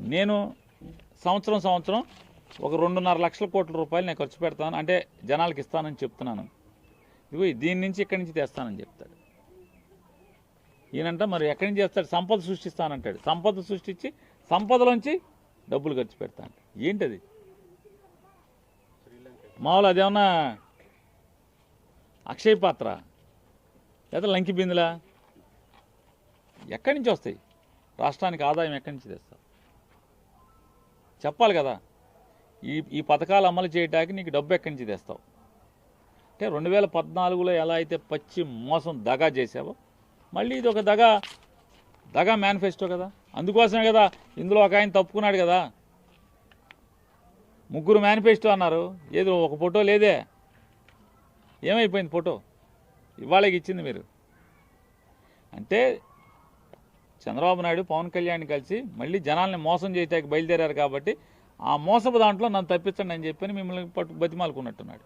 నేను సంవత్సరం సంవత్సరం ఒక రెండున్నర లక్షల కోట్ల రూపాయలు నేను ఖర్చు పెడతాను. అంటే జనాలకు ఇస్తానని చెప్తున్నాను. ఇవి దీని నుంచి ఇక్కడి నుంచి తెస్తానని చెప్తాడు. ఈయనంట మరి ఎక్కడి నుంచి చేస్తాడు సంపద సృష్టిస్తానంటాడు. సంపద సృష్టించి సంపదలోంచి డబ్బులు ఖర్చు పెడతాను ఏంటది? మామూలు అదేమన్నా అక్షయ పాత్ర? లేదా లంకి బిందులా? ఎక్కడి నుంచి వస్తాయి? రాష్ట్రానికి ఆదాయం ఎక్కడి నుంచి తెస్తావు చెప్పాలి కదా. ఈ ఈ పథకాలు అమలు చేయడానికి నీకు డబ్బు ఎక్కడి నుంచి తెస్తావు? అంటే రెండు వేల పద్నాలుగులో ఎలా అయితే పచ్చి మోసం దగా చేసావో మళ్ళీ ఇది ఒక దగా దగా మేనిఫెస్టో కదా. అందుకోసమే కదా ఇందులో ఒక ఆయన తప్పుకున్నాడు కదా. ముగ్గురు మేనిఫెస్టో అన్నారు. ఏదో ఒక ఫోటో లేదే. ఏమైపోయింది ఫోటో? ఇవాళకి ఇచ్చింది మీరు. అంటే చంద్రబాబు నాయుడు పవన్ కళ్యాణ్ కలిసి మళ్ళీ జనాల్ని మోసం చేయటానికి బయలుదేరారు కాబట్టి ఆ మోసపు దాంట్లో నన్ను తప్పించండి అని చెప్పి మిమ్మల్ని పట్టు బతిమాలుకున్నట్టున్నాడు.